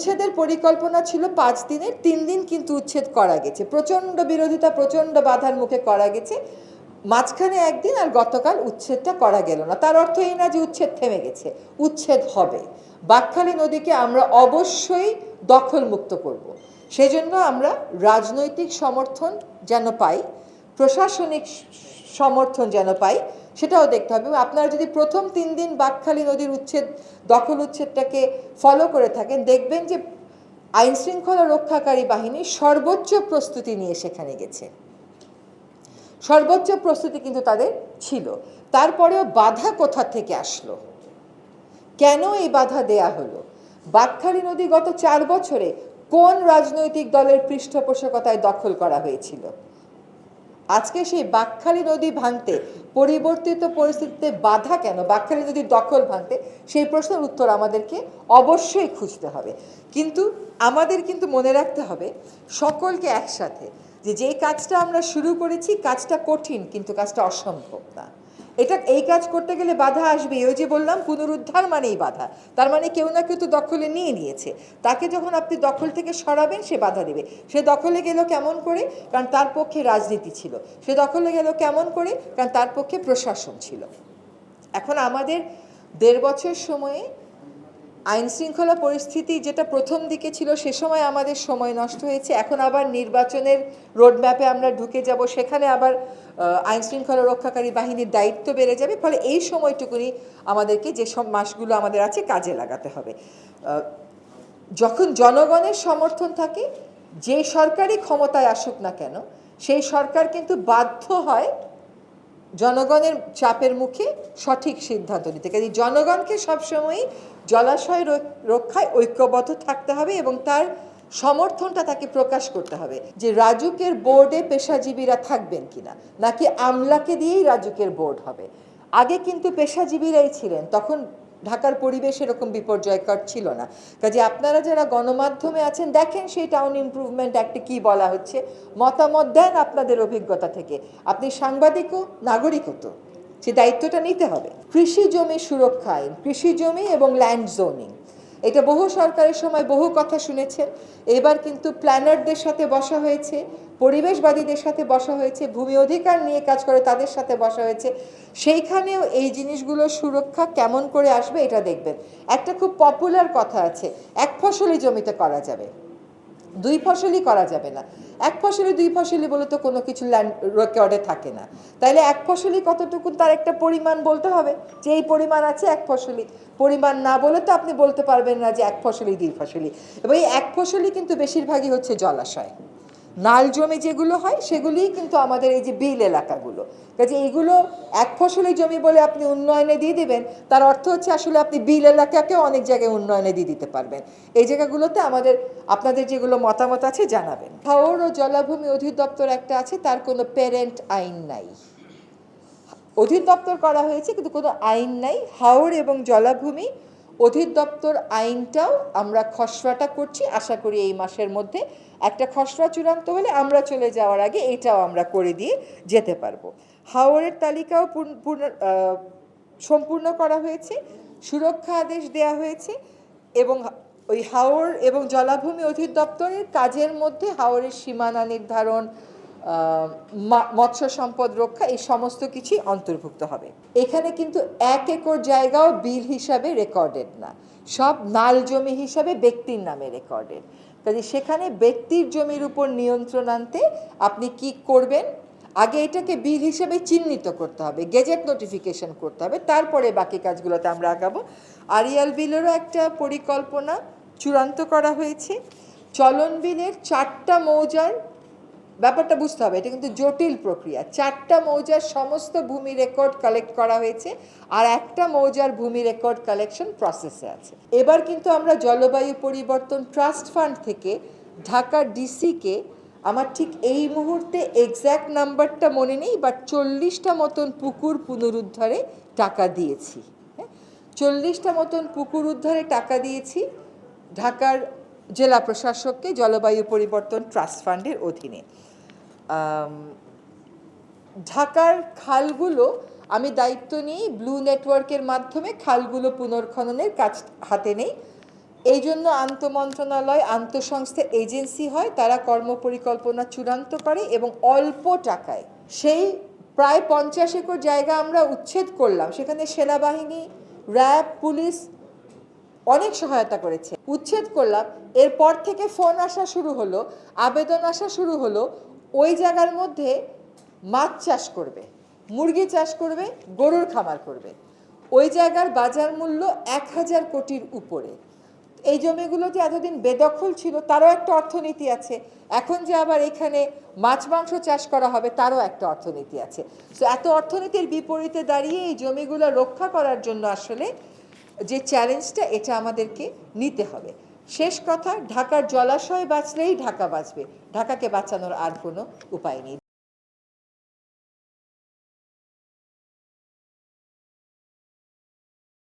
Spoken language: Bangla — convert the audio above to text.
উচ্ছেদের পরিকল্পনা ছিল পাঁচ দিনের, তিন দিন কিন্তু উচ্ছেদ করা গেছে। প্রচণ্ড বিরোধিতা, প্রচণ্ড বাধার মুখে করা গেছে। মাঝখানে একদিন আর গতকাল উচ্ছেদটা করা গেল না। তার অর্থ এই না যে উচ্ছেদ থেমে গেছে, উচ্ছেদ হবে। বাকখালী নদীকে আমরা অবশ্যই দখলমুক্ত করব। সেজন্য আমরা রাজনৈতিক সমর্থন যেন পাই, প্রশাসনিক সমর্থন যেন পাই সেটাও দেখতে হবে। আপনারা যদি প্রথম তিন দিন বাকখালী নদীর উচ্ছেদ, দখল উচ্ছেদটাকে ফলো করে থাকেন, দেখবেন যে আইন শৃঙ্খলা রক্ষাকারী বাহিনী সর্বোচ্চ প্রস্তুতি নিয়ে সেখানে গেছে। সর্বোচ্চ প্রস্তুতি কিন্তু তাদের ছিল। তারপরেও বাধা কোথা থেকে আসলো? কেন এই বাধা দেয়া হলো? বাকখালী নদী গত চার বছরে কোন রাজনৈতিক দলের পৃষ্ঠপোষকতায় দখল করা হয়েছিল? আজকে সেই বাকখালী নদী ভাঙতে পরিবর্তিত পরিস্থিতিতে বাধা কেন? বাকখালী নদীর দখল ভাঙতে? সেই প্রশ্নের উত্তর আমাদেরকে অবশ্যই খুঁজতে হবে। কিন্তু আমাদের কিন্তু মনে রাখতে হবে, সকলকে একসাথে যে যে কাজটা আমরা শুরু করেছি, কাজটা কঠিন, কিন্তু কাজটা অসম্ভব না। এটা এই কাজ করতে গেলে বাধা আসবে ওই যে বললাম, পুনরুদ্ধার মানেই বাধা। তার মানে কেউ না কেউ তো দখলে নিয়ে নিয়েছে। তাকে যখন আপনি দখল থেকে সরাবেন, সে বাধা দেবে। সে দখলে গেল কেমন করে? কারণ তার পক্ষে রাজনীতি ছিল। সে দখলে গেল কেমন করে? কারণ তার পক্ষে প্রশাসন ছিল। এখন আমাদের দেড় বছর সময়ে আইন শৃঙ্খলা পরিস্থিতি যেটা প্রথম দিকে ছিল, সে সময় আমাদের সময় নষ্ট হয়েছে। এখন আবার নির্বাচনের রোডম্যাপে আমরা ঢুকে যাব, সেখানে আবার আইন শৃঙ্খলা রক্ষাকারী বাহিনীর দায়িত্ব বেড়ে যাবে। ফলে এই সময়টুকুনি আমাদেরকে যে সব মাসগুলো আমাদের আছে, কাজে লাগাতে হবে। যখন জনগণের সমর্থন থাকে, যে সরকারই ক্ষমতায় আসুক না কেন, সেই সরকার কিন্তু বাধ্য হয় জনগণের চাপের মুখে সঠিক সিদ্ধান্ত নিতে। কাজে জনগণকে সবসময়ই জলাশয় রক্ষায় ঐক্যবদ্ধ থাকতে হবে এবং তার সমর্থনটা তাকে প্রকাশ করতে হবে যে রাজুকের বোর্ডে পেশাজীবীরা থাকবেন কিনা, নাকি আমলাকে দিয়েই রাজুকের বোর্ড হবে। আগে কিন্তু পেশাজীবীরাই ছিলেন, তখন ঢাকার পরিবেশ এরকম বিপর্যয়কর ছিল না। কাজে আপনারা যারা গণমাধ্যমে আছেন, দেখেন সেই টাউন ইমপ্রুভমেন্ট অ্যাক্টে কী বলা হচ্ছে। মতামত দেন আপনাদের অভিজ্ঞতা থেকে। আপনি সাংবাদিকও, নাগরিকও তো। সে দায়িত্বটা নিতে হবে। কৃষি জমি সুরক্ষা আইন, কৃষি জমি এবং ল্যান্ড জোনিং এটা বহু সরকারের সময় বহু কথা শুনেছেন। এবার কিন্তু প্ল্যানারদের সাথে বসা হয়েছে, পরিবেশবাদীদের সাথে বসা হয়েছে, ভূমি অধিকার নিয়ে কাজ করে তাদের সাথে বসা হয়েছে। সেইখানেও এই জিনিসগুলো সুরক্ষা কেমন করে আসবে এটা দেখবেন। একটা খুব পপুলার কথা আছে, এক ফসলি জমিতে করা যাবে। দুই ফসলই করা যাবে না। এক ফসলি দুই ফসলি বলে তো কোনো কিছু ল্যান্ড রেকর্ডে থাকে না। তাইলে এক ফসলি কতটুকু তার একটা পরিমাণ বলতে হবে? যে এই পরিমাণ আছে এক ফসলি পরিমাণ না বলে তো আপনি বলতে পারবেন না যে এক ফসলি দুই ফসলি এবং এই এক ফসলি কিন্তু বেশিরভাগই হচ্ছে জলাশয়। নাল জমি যেগুলো হয়, সেগুলিই কিন্তু আমাদের এই যে বিল এলাকাগুলো। কাজে এইগুলো এক ফসলি জমি বলে আপনি উন্নয়নে দিয়ে দিবেন, তার অর্থ হচ্ছে আসলে আপনি বিল এলাকাকেও অনেক জায়গায় উন্নয়নে দিয়ে দিতে পারবেন। এই জায়গাগুলোতে আমাদের, আপনাদের যেগুলো মতামত আছে জানাবেন। হাওর ও জলাভূমি অধিদপ্তর একটা আছে, তার কোনো প্যারেন্ট আইন নাই। অধিদপ্তর করা হয়েছে, কিন্তু কোনো আইন নাই। হাওর এবং জলাভূমি অধিদপ্তর আইনটাও আমরা খসড়াটা করছি, আশা করি এই মাসের মধ্যে একটা খসড়া চূড়ান্ত হলে আমরা চলে যাওয়ার আগে এটাও আমরা করে দিয়ে যেতে পারব। হাওরের তালিকাও পূর্ণ- পূর্ণ- সম্পূর্ণ করা হয়েছে, সুরক্ষা আদেশ দেয়া হয়েছে এবং ওই হাওর এবং জলাভূমি অধিদপ্তরের কাজের মধ্যে হাওরের সীমানা নির্ধারণ মৎস্য সম্পদ রক্ষা, এই সমস্ত কিছুই অন্তর্ভুক্ত হবে। এখানে কিন্তু এক একর জায়গাও বিল হিসাবে রেকর্ডেড না। সব নাল জমি হিসাবে ব্যক্তির নামে রেকর্ডেড। কাজে সেখানে ব্যক্তির জমির উপর নিয়ন্ত্রণ আনতে আপনি কি করবেন? আগে এটাকে বিল হিসেবে চিহ্নিত করতে হবে, গেজেট নোটিফিকেশন করতে হবে, তারপরে বাকি কাজগুলোতে আমরা আগাবো। আরিয়াল বিলেরও একটা পরিকল্পনা চূড়ান্ত করা হয়েছে। চলন বিলের চারটা মৌজার ব্যাপারটা বুঝতে হবে, এটা কিন্তু জটিল প্রক্রিয়া। চারটা মৌজার সমস্ত ভূমি রেকর্ড কালেক্ট করা হয়েছে আর একটা মৌজার ভূমি রেকর্ড কালেকশন প্রসেসে আছে। এবার কিন্তু আমরা জলবায়ু পরিবর্তন ট্রাস্ট ফান্ড থেকে ঢাকা ডিসিকে আমার ঠিক এই মুহূর্তে এক্স্যাক্ট নাম্বারটা মনে নেই বাট চল্লিশটা মতন পুকুর পুনরুদ্ধারে টাকা দিয়েছি। হ্যাঁ? চল্লিশটা মতন পুকুর উদ্ধারে টাকা দিয়েছি ঢাকার জেলা প্রশাসককে জলবায়ু পরিবর্তন ট্রাস্ট ফান্ডের অধীনে। ঢাকার খালগুলো আমি দায়িত্ব নিই ব্লু নেটওয়ার্কের মাধ্যমে খালগুলো পুনর্খননের কাজ হাতে নেই। এই জন্য আন্তমন্ত্রণালয়, আন্তঃসংস্থা এজেন্সি হয়, তারা কর্মপরিকল্পনা চূড়ান্ত করে এবং অল্প টাকায়, সেই প্রায় পঞ্চাশ একর জায়গা আমরা উচ্ছেদ করলাম। সেখানে সেনাবাহিনী, র্যাব, পুলিশ অনেক সহায়তা করেছে। উচ্ছেদ করলাম। এরপর থেকে ফোন আসা শুরু হলো, আবেদন আসা শুরু হলো, ওই জায়গার মধ্যে মাছ চাষ করবে, মুরগি চাষ করবে, গরুর খামার করবে। ওই জায়গার বাজার মূল্য এক হাজার কোটির উপরে। এই জমিগুলো যে এতদিন বেদখল ছিল, তারও একটা অর্থনীতি আছে। এখন যে আবার এখানে মাছ মাংস চাষ করা হবে, তারও একটা অর্থনীতি আছে। তো এত অর্থনীতির বিপরীতে দাঁড়িয়ে এই জমিগুলো রক্ষা করার জন্য আসলে যে চ্যালেঞ্জটা এটা আমাদেরকে নিতে হবে। শেষ কথা, ঢাকার জলাশয় বাঁচলেই ঢাকা বাঁচবে। ঢাকাকে বাঁচানোর আর কোনো উপায় নেই।